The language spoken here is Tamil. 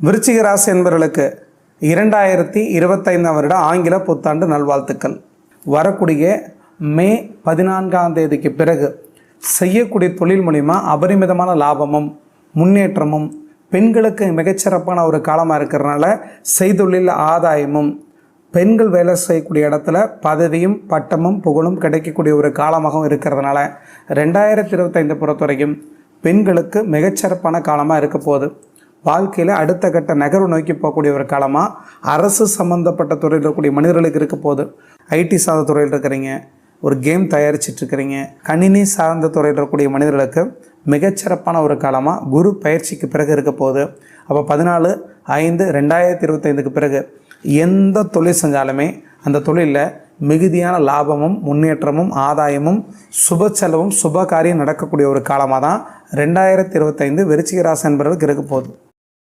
விருச்சிக ராசி என்பவர்களுக்கு இரண்டாயிரத்தி இருபத்தைந்தாம் வருட ஆங்கில புத்தாண்டு நல்வாழ்த்துக்கள். வரக்கூடிய மே பதினான்காம் தேதிக்கு பிறகு செய்யக்கூடிய தொழில் மூலிமா அபரிமிதமான லாபமும் முன்னேற்றமும் பெண்களுக்கு மிகச்சிறப்பான ஒரு காலமாக இருக்கிறதுனால செய்தொழில் ஆதாயமும் பெண்கள் வேலை செய்யக்கூடிய இடத்துல பதவியும் பட்டமும் புகழும் கிடைக்கக்கூடிய ஒரு காலமாகவும் இருக்கிறதுனால ரெண்டாயிரத்தி இருபத்தைந்து பொறுத்த வரைக்கும் பெண்களுக்கு மிகச்சிறப்பான காலமாக இருக்க போகுது வாழ்க்கையில் அடுத்த கட்ட நகர்வு நோக்கி போகக்கூடிய ஒரு காலமாக அரசு சம்மந்தப்பட்ட துறையில் இருக்கக்கூடிய மனிதர்களுக்கு இருக்க போகுது. ஐடி சார்ந்த துறையில் இருக்கிறீங்க ஒரு கேம் தயாரிச்சிட்ருக்கிறீங்க கணினி சார்ந்த துறையில் இருக்கக்கூடிய மனிதர்களுக்கு மிகச்சிறப்பான ஒரு காலமாக குரு பயிற்சிக்கு பிறகு இருக்க போகுது. அப்போ பதினாலு ஐந்து ரெண்டாயிரத்தி இருபத்தைந்துக்கு பிறகு எந்த தொழில் செஞ்சாலுமே அந்த தொழிலில் மிகுதியான லாபமும் முன்னேற்றமும் ஆதாயமும் சுப செலவும் சுப காரியம் நடக்கக்கூடிய ஒரு காலமாக தான் ரெண்டாயிரத்தி இருபத்தைந்து விருச்சிக என்பவர்களுக்கு இருக்க போகுது.